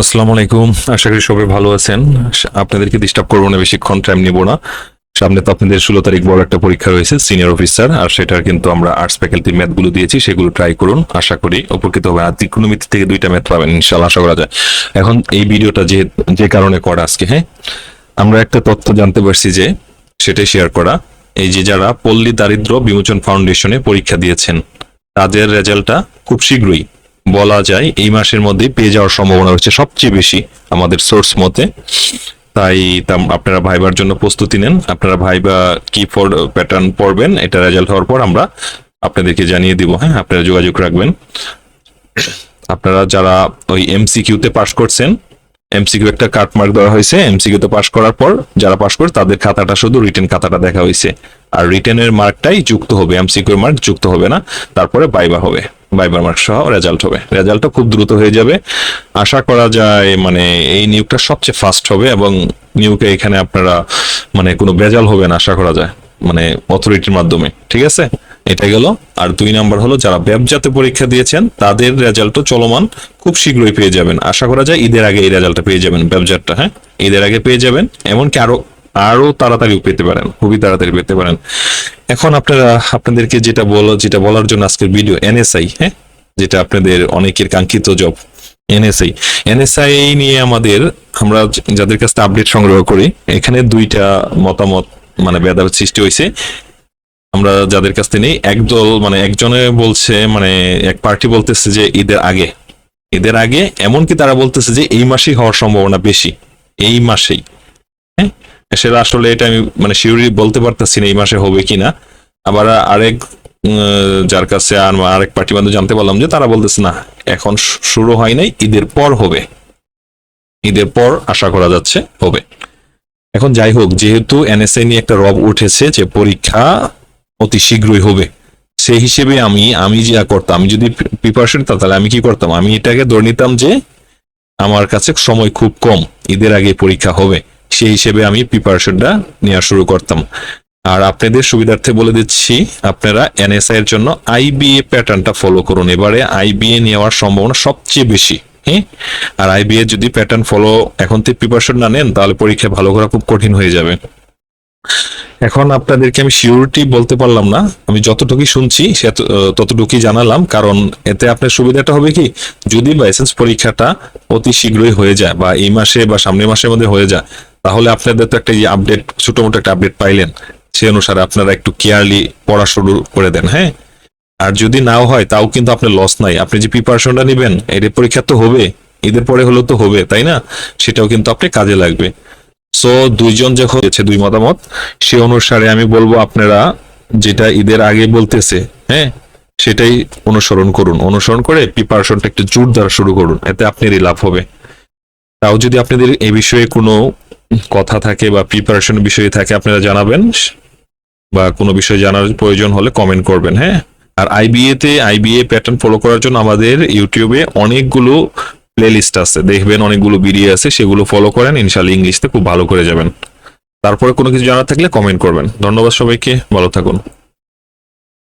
আসসালামু আলাইকুম। আশা করি সবাই ভালো আছেন। আপনাদেরকে ডিস্টার্ব করব না, বেশিক্ষণ টাইম নিব না। সামনে তো আপনাদের ষোলো তারিখ বড় একটা পরীক্ষা রয়েছে সিনিয়র অফিসার আর সেটার কিন্তু আমরা আর্টস ফ্যাকাল্টির ম্যাথগুলো দিয়েছি, সেগুলো ট্রাই করুন। আশা করি উপকৃত হবে আর ত্রিকোণমিতি থেকে দুইটা ম্যাথ পাবেন ইনশাল্লাহ আশা করা যায়। এখন এই ভিডিওটা যে যে কারণে করা আজকে হ্যাঁ? আমরা একটা তথ্য জানতে পারছি যে, সেটাই শেয়ার করা। এই যে যারা পল্লী দারিদ্র বিমোচন ফাউন্ডেশনে পরীক্ষা দিয়েছেন, তাদের রেজাল্টটা খুব শীঘ্রই বলা যায়, এই মাসের মধ্যে পেয়ে যাওয়ার সম্ভাবনা রয়েছে সবচেয়ে বেশি আমাদের সোর্স মতে। তাই আপনারা ভাইবার জন্য প্রস্তুতি নেন। আপনারা ভাইবা কি প্যাটার্ন পড়বেন এটা রেজাল্ট হওয়ার পর আমরা আপনাদেরকে জানিয়ে দিব। হ্যাঁ আপনারা যোগাযোগ রাখবেন। আপনারা যারা ওই এমসিকিউতে পাশ করছেন এমসিকিউ একটা কাট মার্ক দেওয়া হয়েছে। এমসিকিউতে পাশ করার পর যারা পাশ করে, তাদের খাতাটা শুধু রিটেন খাতাটা দেখা হয়েছে। আর রিটেনের মার্কটাই যুক্ত হবে এমসিকিউর মার্ক যুক্ত হবে না, তারপরে বাইবা হবে। বাইবার মার্ক সহ রেজাল্ট হবে। রেজাল্টটা খুব দ্রুত হয়ে যাবে। আশা করা যায় মানে এই নিয়োগটা সবচেয়ে ফাস্ট হবে এবং নিয়োগে এখানে আপনারা মানে কোনো বেজাল হবে না, আশা করা যায় মানে অথরিটির মাধ্যমে। ঠিক আছে? এটা গেল। আর দুই নাম্বার হলো, যারা ব্যবজাতে পরীক্ষা দিয়েছেন, তাদের রেজাল্টও চলমান, খুব শীঘ্রই পেয়ে যাবেন। আশা করা যায়, ঈদের আগে এই রেজাল্টটা পেয়ে যাবেন ব্যবজাতটা হ্যাঁ? ঈদের আগে পেয়ে যাবেন, এমনকি আরও আরও তাড়াতাড়ি পেতে পারেন, খুবই তাড়াতাড়ি পেতে পারেন। এখন আপনারা, আপনাদেরকে যেটা বলো, যেটা বলার জন্য আজকের ভিডিও এনএসআই হ্যাঁ? যেটা আপনাদের অনেকের কাঙ্ক্ষিত জব এনএসআই এনএসআই নিয়ে আমাদের, আমরা যাদের কাছে আপডেট সংগ্রহ করি, এখানে দুইটা মতামত মানে ভেদাভেদ সৃষ্টি হয়েছে। আমরা যাদের কাছ থেকে নেই, একদল মানে একজনে বলছে মানে এক পার্টি বলতেছে যে ঈদের আগে। ঈদের আগে, এমনকি তারা বলতেছে যে এই মাসেই হওয়ার সম্ভাবনা বেশি। এই মাসেই হ্যাঁ? সেটা আসলে এটা আমি মানে শিউরি বলতে পারতেছি না এই মাসে হবে কিনা। আবার আরেক যার কাছে আর আরেক পার্টি বান্ধব জানতে পারলাম যে তারা বলতেছে, না, এখন শুরু হয় নাই, ঈদের পর হবে। ঈদের পর আশা করা যাচ্ছে, হবে। এখন যাই হোক, যেহেতু এনএসএ নিয়ে একটা রব উঠেছে যে পরীক্ষা অতি শীঘ্রই হবে, সেই হিসেবে আমি আমি যা করতাম, আমি যদি প্রিপারেশন তাহলে আমি কি করতাম? আমি এটাকে ধরে নিতাম যে আমার কাছে সময় খুব কম, ঈদের আগে পরীক্ষা হবে। সেই হিসেবে আমি প্রিপারেশনটা নেওয়া শুরু করতাম। আর আপনাদের সুবিধার্থে বলে দিচ্ছি, আপনারা এনএসআই এর জন্য আইবিএ প্যাটার্নটা ফলো করুন। এবারে আইবিএ নেওয়ার সম্ভাবনা সবচেয়ে বেশি হ্যাঁ? আর আইবিএ যদি প্যাটার্ন ফলো এখন থেকে প্রিপারেশন না নেন, তাহলে পরীক্ষা ভালো করা খুব কঠিন হয়ে যাবে। এখন আপনাদেরকে আমি সিউরিটি বলতে পারলাম না। আমি যতটুকুই শুনছি, সে ততটুকুই জানালাম। কারণ এতে আপনার সুবিধাটা হবে কি? যদি লাইসেন্স পরীক্ষাটা অতি শীঘ্রই হয়ে যায় বা এই মাসে বা সামনের মাসের মধ্যে হয়ে যায় তাহলে আপনাদের তো একটা আপডেট ছোট মোটো একটা আপডেট পাইলেন। সে অনুসারে আপনারা একটু কেয়ারলি পড়া শুরু করে দেন হ্যাঁ? আর যদি নাও হয়, তাও কিন্তু আপনার লস নাই। আপনি যে প্রিপারেশনটা নেবেন এর পরীক্ষা তো হবে। ঈদের পরে হলেও তো হবে, তাই না? সেটাও কিন্তু আপনি কাজে লাগবে। সো দুইজন যখন দিয়েছে দুই মতামত। সে অনুসারে আমি বলব আপনারা যেটা ঈদের আগে বলতেছে হ্যাঁ? সেটাই অনুসরণ করুন। অনুসরণ করে প্রিপারেশনটা একটু জোর দ্বারা শুরু করুন। এতে আপনারই লাভ হবে। তাও যদি আপনাদের এ বিষয়ে কোনো কথা থাকে বা প্রিপারেশন বিষয়ে থাকে, আপনারা জানাবেন। বা কোনো বিষয় জানার প্রয়োজন হলে কমেন্ট করবেন হ্যাঁ? আর আইবিএ তে আইবিএ প্যাটার্ন ফলো করার জন্য আমাদের ইউটিউবে অনেকগুলো প্লেলিস্ট আছে। দেখবেন অনেকগুলো ভিডিও আছে, সেগুলো ফলো করেন ইনশাল্লাহ ইংলিশতে খুব ভালো করে যাবেন। তারপরে কোনো কিছু জানার থাকলে কমেন্ট করবেন। ধন্যবাদ সবাইকে, ভালো থাকুন।